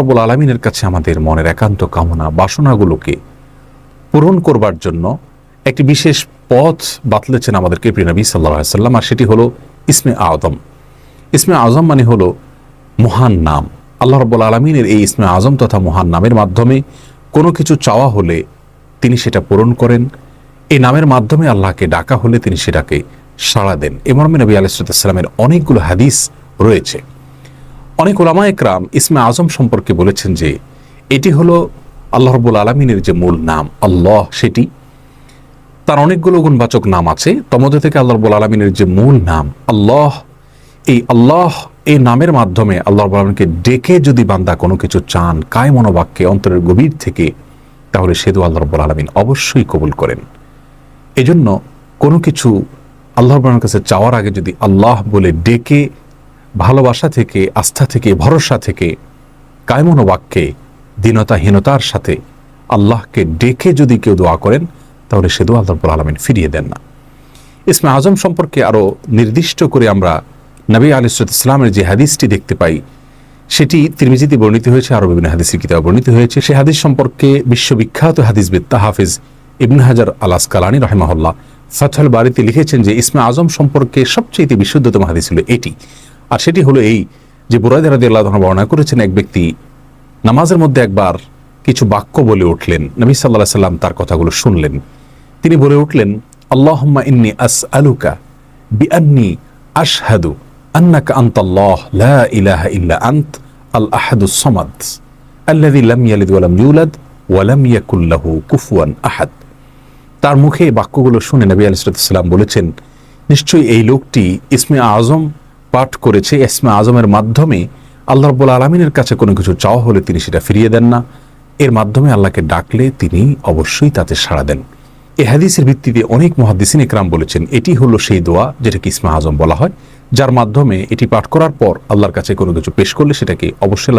রব্বুল আলমিনের কাছে আমাদের মনের একান্ত কামনা, বাসনাগুলোকে পূরণ করবার জন্য একটি বিশেষ পথ বাতলেছেন আমাদেরকে প্রিয় নবী সাল্লাহ সাল্লাম, আর সেটি হলো ইসমে আজম। ইসমে আজম মানে হলো মহান নাম। আল্লাহ রব্বুল আলমিনের এই ইসমে আজম তথা মহান নামের মাধ্যমে কোনো কিছু চাওয়া হলে তিনি সেটা পূরণ করেন। এই নামের মাধ্যমে আল্লাহকে ডাকা হলে তিনি সেটাকে সাড়া দেন। এ মর্মে নবী আলাইসালামের অনেকগুলো হাদিস রয়েছে। অনেক ওলামা একরাম ইসমে আজম সম্পর্কে বলেছেন যে এটি হলো আল্লাহ রব্বুল আলমিনের যে মূল নাম, আল্লাহ সেটি। তার অনেকগুলো গুণবাচক নাম আছে। তমধ্যে থেকে আল্লাহ রব্বুল আলমিনের যে মূল নাম, আল্লাহ, এই আল্লাহ এই নামের মাধ্যমে আল্লাহ আলমিনকে ডেকে যদি বান্দা কোনো কিছু চান কায় মনোবাক্যে অন্তরের গভীর থেকে, তাহলে সেদু আল্লাহ রব্বুল আলমিন অবশ্যই কবুল করেন। এজন্য কোনো কিছু আল্লাহ রব্বুল কাছে চাওয়ার আগে যদি আল্লাহ বলে ডেকে ভালোবাসা থেকে, আস্থা থেকে, ভরসা থেকে কায়মন বাক্যে দীনতাহীনতার সাথে আল্লাহকে ডেকে যদি কেউ দোয়া করেন, তাহলে সে দোয়া আল্লাহ আলমিন ফিরিয়ে দেন না। ইসমে আজম সম্পর্কে আরও নির্দিষ্ট করে আমরা নবী আলিসরত ইসলামের যে হাদিসটি দেখতে পাই, সেটি তিরমিজিতে বর্ণিত হয়েছে আরও বিভিন্ন হাদিসের কিতাব বর্ণিত হয়েছে। সে হাদিস সম্পর্কে বিশ্ববিখ্যাত হাদিসবিদ তাহাফিজ ইবন হাজার আলাস কালানি রহমাহুল্লাহ ফাথল বাড়িতে লিখেছেন যে, ইসমে আজম সম্পর্কে সবচেয়ে বিশুদ্ধতম হাদিস ছিল এটি। আর সেটি হলো এই যে বুরাইদ রাদি আল্লাহ বর্ণনা করেছেন এক ব্যক্তি, নামাজের মধ্যে একবার কিছু বাক্য বলে উঠলেন, নবী সাল্লাহ সাল্লাম তার কথাগুলো শুনলেন। তিনি বলে উঠলেন, আল্লাহম্মা ইন্নি আস আলুকা বি আন্নি আশহাদু আন্নাকা আন্ত আল্লাহ লা ইল্লা আন্ত আল আহাদু সমাদ লাম ইয়ালিদ ইউলাদ কুফুয়ান আহাদ। তার মুখে এই বাক্যগুলো শুনে নবী আলাইসালাম বলেছেন, নিশ্চয়ই এই লোকটি ইসমে আজম পাঠ করেছে এসমে আজমের মাধ্যমে, আল্লাহ রব্বুল আলমিনের কাছে কোনো কিছু চাওয়া হলে তিনি সেটা ফিরিয়ে দেন না। এর মাধ্যমে আল্লাহকে ডাকলে তিনি অবশ্যই তাতে সাড়া দেন। এ হাদিসের ভিত্তিতে অনেক মহাদিসিন একরাম বলেছেন, এটি হলো সেই দোয়া যেটাকে ইসমা আজম বলা হয়, যার মাধ্যমে এটি পাঠ করার পর আল্লাহর কাছে কোনো কিছু পেশ করলে সেটাকে অবশ্যই